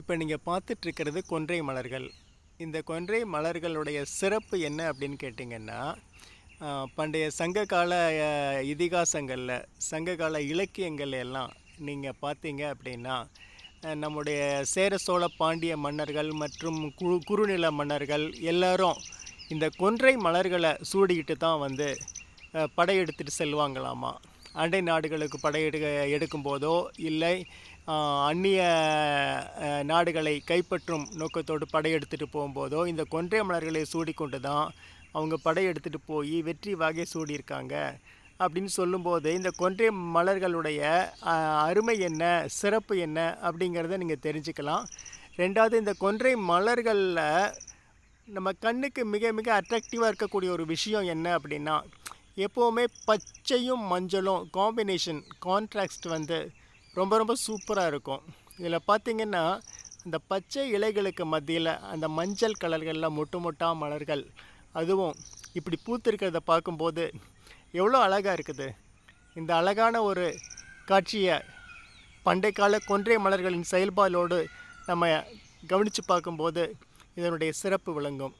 இப்போ நீங்கள் பார்த்துட்ருக்கிறது கொன்றை மலர்கள். இந்த கொன்றை மலர்களுடைய சிறப்பு என்ன அப்படின்னு கேட்டிங்கன்னா பண்டைய சங்ககால இதிகாசங்களில் சங்ககால இலக்கியங்கள் எல்லாம் நீங்கள் பார்த்தீங்க அப்படின்னா நம்முடைய சேர சோழ பாண்டிய மன்னர்கள் மற்றும் குறு குறுநில மன்னர்கள் எல்லாரும் இந்த கொன்றை மலர்களை சூடிக்கிட்டு தான் வந்து படையெடுத்துட்டு செல்வாங்களாமா? அண்டை நாடுகளுக்கு படையெடு எடுக்கும்போதோ இல்லை அந்நிய நாடுகளை கைப்பற்றும் நோக்கத்தோடு படையெடுத்துட்டு போகும்போதோ இந்த கொன்றை மலர்களை சூடிக்கொண்டு தான் அவங்க படையெடுத்துட்டு போய் வெற்றி வாகை சூடியிருக்காங்க. அப்படின்னு சொல்லும்போது இந்த கொன்றை மலர்களுடைய அருமை என்ன சிறப்பு என்ன அப்படிங்கிறத நீங்கள் தெரிஞ்சுக்கலாம். ரெண்டாவது இந்த கொன்றை மலர்களில் நம்ம கண்ணுக்கு மிக மிக அட்ராக்டிவாக இருக்கக்கூடிய ஒரு விஷயம் என்ன அப்படின்னா எப்போவுமே பச்சையும் மஞ்சளும் காம்பினேஷன் கான்ட்ராக்ட் வந்து ரொம்ப ரொம்ப சூப்பராக இருக்கும். இதில் பார்த்திங்கன்னா இந்த பச்சை இலைகளுக்கு மத்தியில் அந்த மஞ்சள் கலர்களில் மொட்டு மொட்டா மலர்கள் அதுவும் இப்படி பூத்திருக்கிறத பார்க்கும்போது எவ்வளோ அழகாக இருக்குது. இந்த அழகான ஒரு காட்சியை பண்டை கால கொன்றை மலர்களின் செயல்பாடோடு நம்ம கவனித்து பார்க்கும்போது இதனுடைய சிறப்பு விளங்கும்.